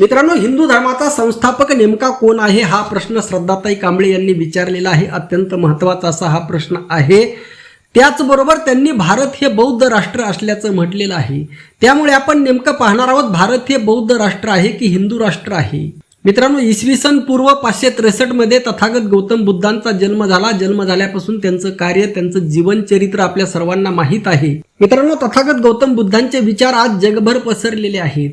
मित्रांनो हिंदू धर्माचा संस्थापक नेमका कोण आहे हा प्रश्न श्रद्धाताई कांबळे यांनी विचारलेला आहे. अत्यंत महत्त्वाचा असा हा प्रश्न आहे. त्याचबरोबर त्यांनी भारत हे बौद्ध राष्ट्र असल्याचं म्हटलेलं आहे. त्यामुळे आपण नेमकं पाहणार आहोत भारत हे बौद्ध राष्ट्र आहे की हिंदू राष्ट्र आहे? मित्रांनो इसवी सन पूर्व पाचशे त्रेसष्टमध्ये तथागत गौतम बुद्धांचा जन्म झाला. जन्म झाल्यापासून त्यांचं कार्य त्यांचं जीवनचरित्र आपल्या सर्वांना माहीत आहे. मित्रांनो तथागत गौतम बुद्धांचे विचार आज जगभर पसरलेले आहेत.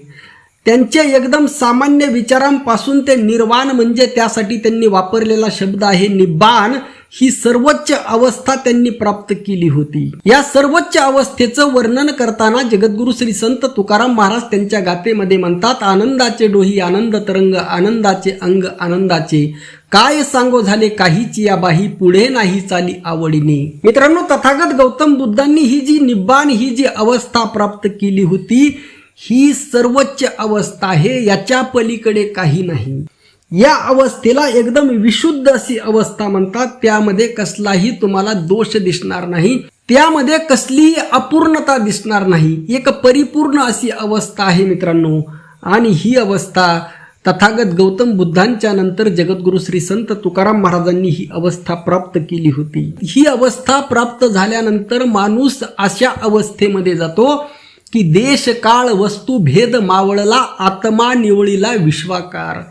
त्यांचे एकदम सामान्य विचारांपासून ते निर्वाण म्हणजे त्यासाठी त्यांनी वापरलेला शब्द आहे निब्बाण. ही सर्वोच्च अवस्था त्यांनी प्राप्त केली होती. या सर्वोच्च अवस्थेचं वर्णन करताना जगद्गुरु श्री संत तुकाराम महाराज त्यांच्या गातेमध्ये म्हणतात आनंदाचे डोही आनंद तरंग आनंदाचे अंग आनंदाचे. काय सांगो झाले काहीची या बाही पुढे नाही चाली आवडीने. मित्रांनो तथागत गौतम बुद्धांनी ही जी निब्बाण ही जी अवस्था प्राप्त केली होती ही सर्वोच्च अवस्था आहे याच्या पलीकडे काही नाही. या अवस्थेला एकदम विशुद्ध अशी अवस्था म्हणतात. त्यामध्ये कसलाही तुम्हाला दोष दिसणार नाही. त्यामध्ये कसलीही अपूर्णता दिसणार नाही. एक परिपूर्ण अशी अवस्था आहे मित्रांनो. आणि ही अवस्था तथागत गौतम बुद्धांच्या नंतर जगद्गुरु श्री संत तुकाराम महाराजांनी ही अवस्था प्राप्त केली होती. ही अवस्था प्राप्त झाल्यानंतर माणूस अशा अवस्थेमध्ये जातो की देश काळ वस्तू भेद मावळला आत्मा निवळीला विश्वाकार.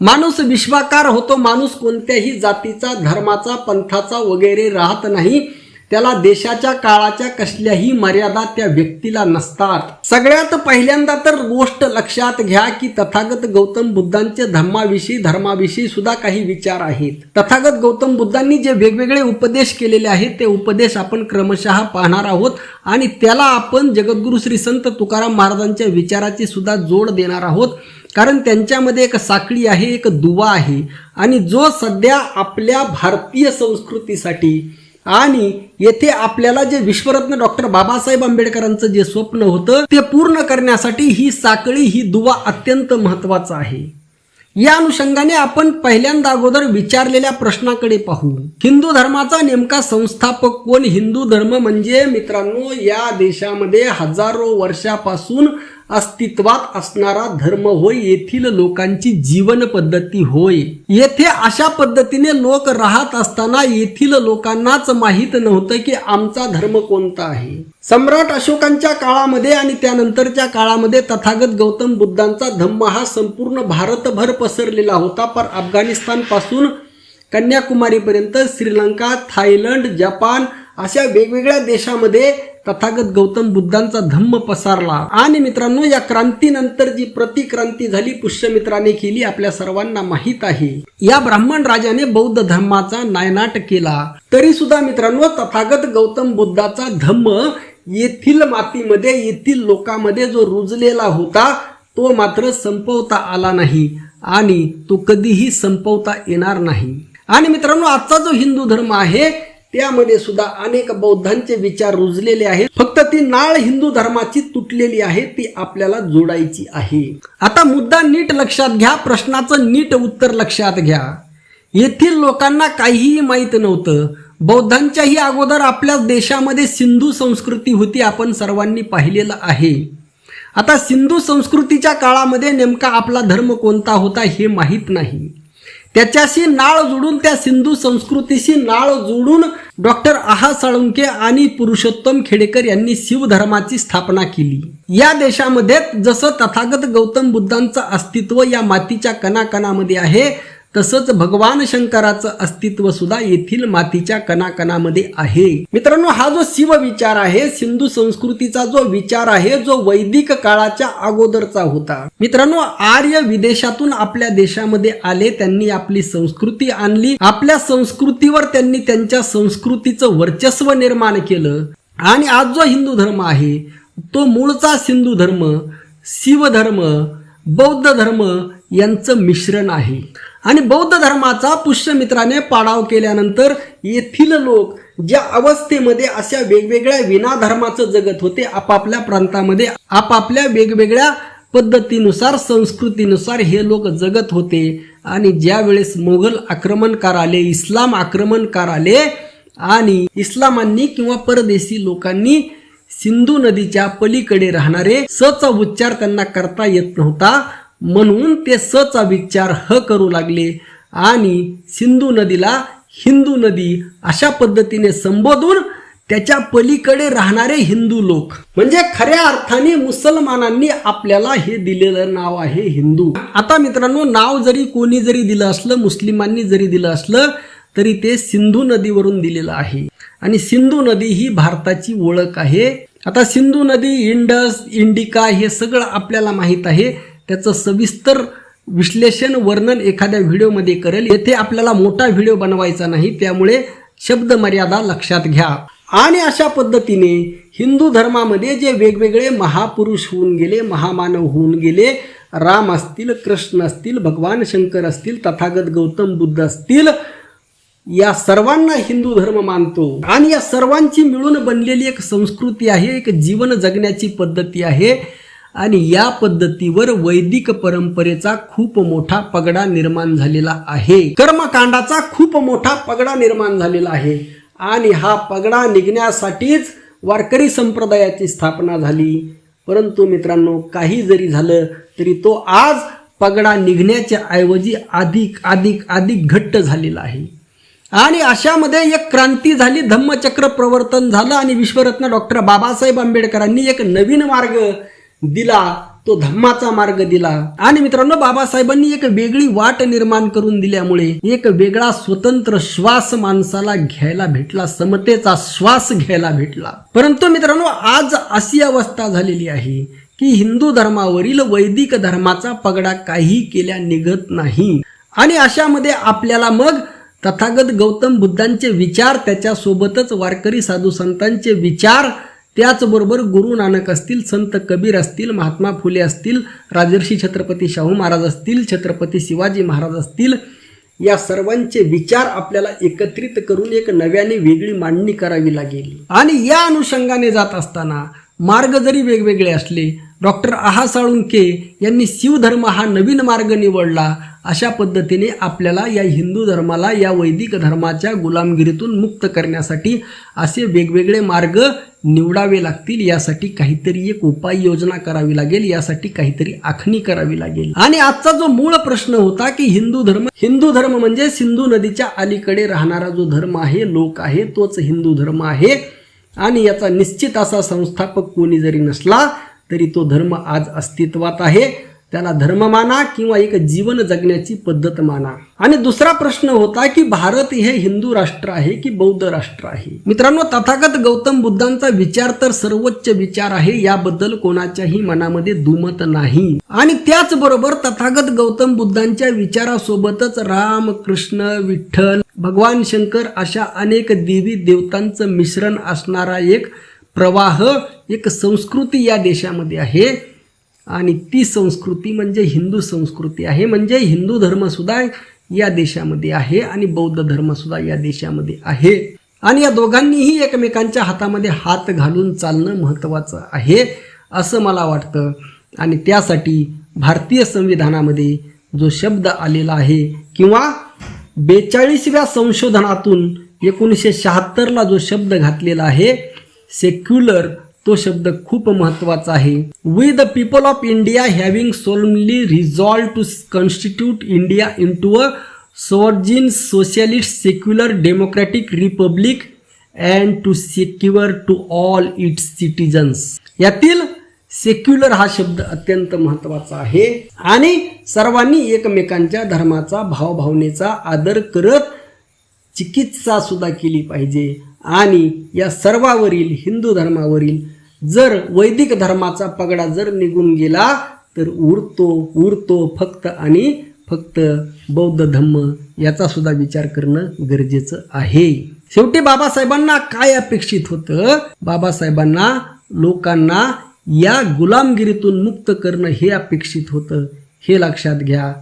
माणूस विश्वाकार होतो माणूस कोणत्याही जातीचा धर्माचा पंथाचा वगैरे राहत नाही. त्याला देशाच्या काळाच्या कसल्याही मर्यादा त्या व्यक्तीला नसतात. सगळ्यात पहिल्यांदा तर गोष्ट लक्षात घ्या की तथागत गौतम बुद्धांचे धर्माविषयी धर्माविषयी सुद्धा काही विचार आहेत. तथागत गौतम बुद्धांनी जे वेगवेगळे उपदेश केलेले आहेत ते उपदेश आपण क्रमशः पाहणार आहोत आणि त्याला आपण जगद्गुरु श्री संत तुकाराम महाराजांच्या विचाराची सुद्धा जोड देणार आहोत. कारण त्यांच्यामध्ये एक साखळी आहे एक दुवा आहे. आणि जो सध्या आपल्या भारतीय संस्कृतीसाठी आणि येथे आपल्याला जे विश्वरत्न डॉक्टर बाबासाहेब आंबेडकरांचं जे स्वप्न होतं ते पूर्ण करण्यासाठी ही साखळी ही दुवा अत्यंत महत्त्वाचा आहे. या अनुषंगाने आपण पहिल्यांदा अगोदर विचारलेल्या प्रश्नाकडे पाहू. हिंदू धर्माचा नेमका संस्थापक कोण? हिंदू धर्म म्हणजे मित्रांनो या देशामध्ये हजारो वर्षापासून अस्तित्वात असणारा धर्म होय येथील लोकांची जीवन पद्धती होय. येथे अशा पद्धतीने लोक राहत असताना येथील लोकांनाच माहीत नव्हतं की आमचा धर्म कोणता आहे. सम्राट अशोकांच्या काळामध्ये आणि त्यानंतरच्या काळामध्ये तथागत गौतम बुद्धांचा धम्म हा संपूर्ण भारतभर पसरलेला होता. पर अफगाणिस्तानपासून कन्याकुमारीपर्यंत श्रीलंका थायलंड जपान अशा वेगवेगळ्या देशामध्ये तथागत गौतम बुद्धांचा धम्म पसारला. आणि मित्रांनो या क्रांतीनंतर जी प्रतिक्रांती झाली पुष्यमित्राने केली आपल्या सर्वांना माहीत आहे. या ब्राह्मण राजाने बौद्ध धर्माचा नायनाट केला. तरी सुद्धा मित्रांनो तथागत गौतम बुद्धाचा धम्म येथील मातीमध्ये येथील लोकांमध्ये जो रुजलेला होता तो मात्र संपवता आला नाही. आणि तो कधीही संपवता येणार नाही. आणि मित्रांनो आजचा जो हिंदू धर्म आहे त्यामध्ये सुद्धा अनेक बौद्धांचे विचार रुजलेले आहेत. फक्त ती नाळ हिंदू धर्माची तुटलेली आहे ती आपल्याला जोडायची आहे. आता मुद्दा नीट लक्षात घ्या प्रश्नाचं नीट उत्तर लक्षात घ्या. येथील लोकांना काहीही माहीत नव्हतं. बौद्धांच्याही अगोदर आपल्या देशामध्ये सिंधू संस्कृती होती आपण सर्वांनी पाहिलेलं आहे. आता सिंधू संस्कृतीच्या काळामध्ये नेमका आपला धर्म कोणता होता हे माहीत नाही. त्याच्याशी नाळ जोडून त्या सिंधू संस्कृतीशी नाळ जोडून डॉक्टर आहा साळुंके आणि पुरुषोत्तम खेडेकर यांनी शिवधर्माची स्थापना केली. या देशामध्ये जसं तथागत गौतम बुद्धांचं अस्तित्व या मातीच्या कणाकणामध्ये आहे तसंच भगवान शंकराचं अस्तित्व सुद्धा येथील मातीच्या कणाकणामध्ये आहे. मित्रांनो हा जो शिव विचार आहे सिंधू संस्कृतीचा जो विचार आहे जो वैदिक काळाच्या अगोदरचा होता. मित्रांनो आर्य विदेशातून आपल्या देशामध्ये आले त्यांनी आपली संस्कृती आणली. आपल्या संस्कृतीवर त्यांनी त्यांच्या संस्कृतीचं वर्चस्व निर्माण केलं. आणि आज जो हिंदू धर्म आहे तो मूळचा सिंधू धर्म शिवधर्म बौद्ध धर्म यांचं मिश्रण आहे. आणि बौद्ध धर्माचा पुष्यमित्राने पाडाव केल्यानंतर येथील लोक ज्या अवस्थेमध्ये अशा वेगवेगळ्या विनाधर्माचं जगत होते आपापल्या प्रांतामध्ये आपापल्या वेगवेगळ्या पद्धतीनुसार संस्कृतीनुसार हे लोक जगत होते. आणि ज्या वेळेस आक्रमणकार आले इस्लाम आक्रमणकार आले आणि इस्लामांनी किंवा परदेशी लोकांनी सिंधू नदीच्या पलीकडे राहणारे सचा उच्चार त्यांना करता येत नव्हता. म्हणून ते स चा विचार ह करू लागले. आणि सिंधू नदीला हिंदू नदी अशा पद्धतीने संबोधून त्याच्या पलीकडे राहणारे हिंदू लोक. म्हणजे खऱ्या अर्थाने मुसलमानांनी आपल्याला हे दिलेलं नाव आहे हिंदू. आता मित्रांनो नाव जरी कोणी जरी दिलं असलं मुस्लिमांनी जरी दिलं असलं तरी ते सिंधू नदीवरून दिलेलं आहे. आणि सिंधू नदी ही भारताची ओळख आहे. आता सिंधू नदी इंडस इंडिका हे सगळं आपल्याला माहीत आहे. त्याचं सविस्तर विश्लेषण वर्णन एखाद्या व्हिडिओमध्ये करेल. येथे आपल्याला मोठा व्हिडिओ बनवायचा नाही त्यामुळे शब्द मर्यादा लक्षात घ्या. आणि अशा पद्धतीने हिंदू धर्मामध्ये जे वेगवेगळे महापुरुष होऊन गेले महामानव होऊन गेले राम असतील कृष्ण असतील भगवान शंकर असतील तथागत गौतम बुद्ध असतील या सर्वांना हिंदू धर्म मानतो. आणि या सर्वांची मिळून बनलेली एक संस्कृती आहे एक जीवन जगण्याची पद्धती आहे. आणि या पद्धतीवर वैदिक परंपरेचा खूप मोठा पगडा निर्माण झालेला आहे. कर्मकांडाचा खूप मोठा पगडा निर्माण झालेला आहे. आणि हा पगडा निघण्यासाठीच वारकरी संप्रदायाची स्थापना झाली. परंतु मित्रांनो काही जरी झालं तरी तो आज पगडा निघण्याच्या ऐवजी अधिक अधिक अधिक घट्ट झालेला आहे. आणि अशामध्ये एक क्रांती झाली धम्मचक्र प्रवर्तन झालं आणि विश्वरत्न डॉक्टर बाबासाहेब आंबेडकरांनी एक नवीन मार्ग दिला. तो धम्माचा मार्ग दिला. आणि मित्रांनो बाबासाहेबांनी एक वेगळी वाट निर्माण करून दिल्यामुळे एक वेगळा स्वतंत्र श्वास माणसाला घ्यायला भेटला समतेचा श्वास घ्यायला भेटला. परंतु मित्रांनो आज अशी अवस्था झालेली आहे की हिंदू धर्मावरील वैदिक धर्माचा पगडा काही केल्या निघत नाही. आणि अशामध्ये आपल्याला मग तथागत गौतम बुद्धांचे विचार त्याच्यासोबतच वारकरी साधू संतांचे विचार त्याचबरोबर गुरु नानक असतील संत कबीर असतील महात्मा फुले असतील राजर्षी छत्रपती शाहू महाराज असतील छत्रपती शिवाजी महाराज असतील या सर्वांचे विचार आपल्याला एकत्रित करून एक नव्याने वेगळी मांडणी करावी लागेल. आणि या अनुषंगाने जात असताना मार्ग जरी वेगवेगळे असले डॉक्टर आहा साळुंके यांनी शिवधर्म हा नवीन मार्ग निवडला अशा पद्धतीने आपल्याला या हिंदू धर्माला या वैदिक धर्माच्या गुलामगिरीतून मुक्त करण्यासाठी असे वेगवेगळे मार्ग निवडावे लागतील. यासाठी काहीतरी एक उपाययोजना करावी लागेल. यासाठी काहीतरी आखणी करावी लागेल. आणि आजचा जो मूळ प्रश्न होता की हिंदू धर्म हिंदू धर्म म्हणजे सिंधू नदीच्या अलीकडे राहणारा जो धर्म आहे लोक आहे तोच हिंदू धर्म आहे. आणि याचा निश्चित असा संस्थापक कोणी जरी नसला तरी तो धर्म आज अस्तित्वात आहे. त्याला धर्म माना किंवा एक जीवन जगण्याची पद्धत माना. आणि दुसरा प्रश्न होता की भारत हे हिंदू राष्ट्र आहे की बौद्ध राष्ट्र आहे? मित्रांनो तथागत गौतम बुद्धांचा विचार तर सर्वोच्च विचार आहे याबद्दल कोणाच्याही मनामध्ये दुमत नाही. आणि त्याचबरोबर तथागत गौतम बुद्धांच्या विचारासोबतच राम कृष्ण विठ्ठल भगवान शंकर अशा अनेक देवी देवतांचं मिश्रण असणारा एक प्रवाह एक संस्कृती या देशामध्ये आहे. आणि ती संस्कृती म्हणजे हिंदू संस्कृती आहे. म्हणजे हिंदू धर्मसुद्धा या देशामध्ये आहे आणि बौद्ध धर्मसुद्धा या देशामध्ये आहे. आणि या दोघांनीही एकमेकांच्या हातामध्ये हात घालून चालणं महत्त्वाचं आहे असं मला वाटतं. आणि त्यासाठी भारतीय संविधानामध्ये जो शब्द आलेला आहे किंवा बेचाळीसव्या संशोधनातून एकोणीसशे शहात्तरला जो शब्द घातलेला आहे सेक्युलर तो शब्द खूप महत्त्वाचा आहे. We the people of India having solemnly resolved to constitute India into a sovereign socialist secular democratic republic and to secure to all its citizens यातील सेक्युलर हा शब्द अत्यंत महत्त्वाचा आहे आणि सर्वांनी एकमेकांच्या धर्माचा भावभावनेचा आदर करत चिकित्सा सुद्धा केली पाहिजे. आणि या सर्वावरील हिंदू धर्मावरील जर वैदिक धर्माचा पगडा जर निघून गेला तर उरतो उरतो फक्त आणि फक्त बौद्ध धम्म याचा सुद्धा विचार करणं गरजेचं आहे. शेवटी बाबासाहेबांना काय अपेक्षित होतं? बाबासाहेबांना लोकांना या गुलामगिरीतून मुक्त करणं हे अपेक्षित होतं. हे लक्षात घ्या.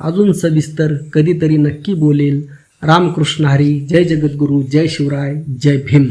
अजून सविस्तर कधीतरी नक्की बोलेल. रामकृष्ण हरी जय जगद्गुरू जय शिवराय जय भीम.